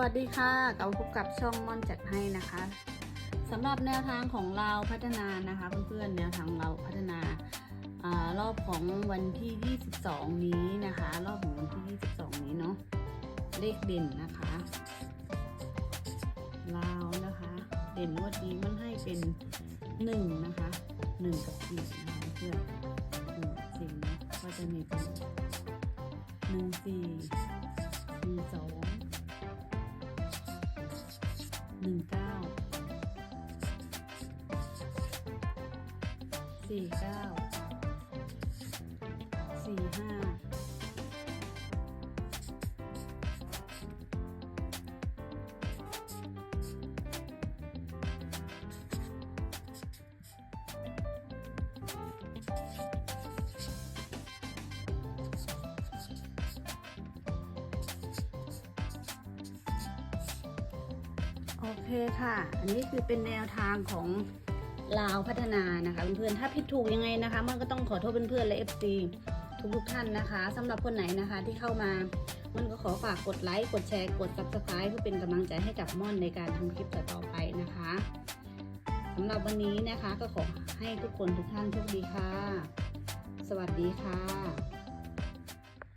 วัสดีค่ะกลับพบกับช่องม่อนจัดให้นะคะสำหรับแนวทางของเราพัฒนานะคะเพื่อนๆแนวทางเราพัฒนาอรอบของวันที่ 22 นี้นะคะ รอบของวันที่ 22 นี้เนาะเลขเด่นนะคะลาวนะคะ เด่นงวดนี้มันให้เป็น 1 นะคะ 1 กับ4นะคะเพื่อนหนึ่งกับสี่เนาะก็จะมีเป็นหนึ่งสี่มีสอง หนึ่งเก้าสี่เก้าสี่ห้า โอเคค่ะ อันนี้คือเป็นแนวทางของลาวพัฒนานะคะเพื่อนๆถ้าผิดถูกยังไงนะคะ มันก็ต้องขอโทษเพื่อนๆและ FC ทุกๆท่านนะคะสำหรับคนไหนนะคะที่เข้ามามันก็ขอฝากกดไลค์กดแชร์กด Subscribe เพื่อเป็นกำลังใจให้กับม่อนในการทำคลิปต่อๆไปนะคะสำหรับวันนี้นะคะก็ขอให้ทุกคนทุกท่านโชคดีค่ะ สวัสดีค่ะ